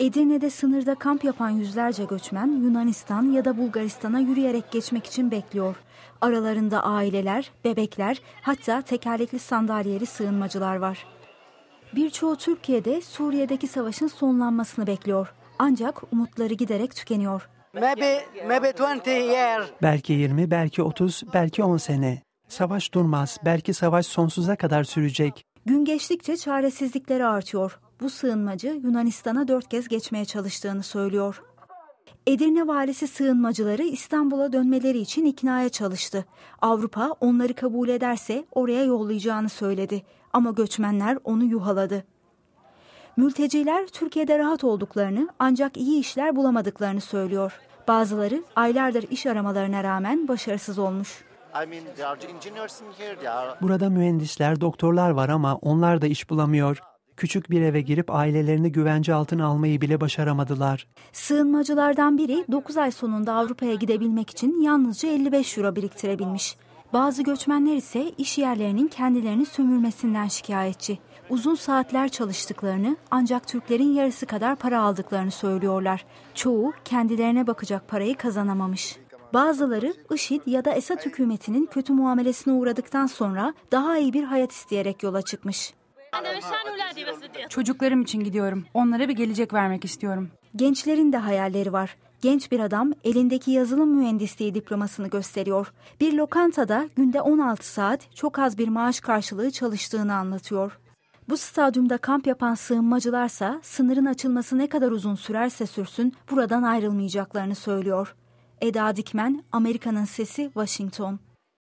Edirne'de sınırda kamp yapan yüzlerce göçmen Yunanistan ya da Bulgaristan'a yürüyerek geçmek için bekliyor. Aralarında aileler, bebekler, hatta tekerlekli sandalyeli sığınmacılar var. Birçoğu Türkiye'de Suriye'deki savaşın sonlanmasını bekliyor. Ancak umutları giderek tükeniyor. Maybe, maybe 20 years. Belki 20, belki 30, belki 10 sene. Savaş durmaz, belki savaş sonsuza kadar sürecek. Gün geçtikçe çaresizlikleri artıyor. Bu sığınmacı Yunanistan'a dört kez geçmeye çalıştığını söylüyor. Edirne valisi sığınmacıları İstanbul'a dönmeleri için iknaya çalıştı. Avrupa onları kabul ederse oraya yollayacağını söyledi. Ama göçmenler onu yuhaladı. Mülteciler Türkiye'de rahat olduklarını ancak iyi işler bulamadıklarını söylüyor. Bazıları aylardır iş aramalarına rağmen başarısız olmuş. Burada mühendisler, doktorlar var ama onlar da iş bulamıyor. Küçük bir eve girip ailelerini güvence altına almayı bile başaramadılar. Sığınmacılardan biri 9 ay sonunda Avrupa'ya gidebilmek için yalnızca 55 euro biriktirebilmiş. Bazı göçmenler ise iş yerlerinin kendilerini sömürmesinden şikayetçi. Uzun saatler çalıştıklarını ancak Türklerin yarısı kadar para aldıklarını söylüyorlar. Çoğu kendilerine bakacak parayı kazanamamış. Bazıları IŞİD ya da Esad hükümetinin kötü muamelesine uğradıktan sonra daha iyi bir hayat isteyerek yola çıkmış. Çocuklarım için gidiyorum. Onlara bir gelecek vermek istiyorum. Gençlerin de hayalleri var. Genç bir adam elindeki yazılım mühendisliği diplomasını gösteriyor. Bir lokantada günde 16 saat çok az bir maaş karşılığı çalıştığını anlatıyor. Bu stadyumda kamp yapan sığınmacılarsa sınırın açılması ne kadar uzun sürerse sürsün buradan ayrılmayacaklarını söylüyor. Eda Dikmen, Amerika'nın Sesi, Washington.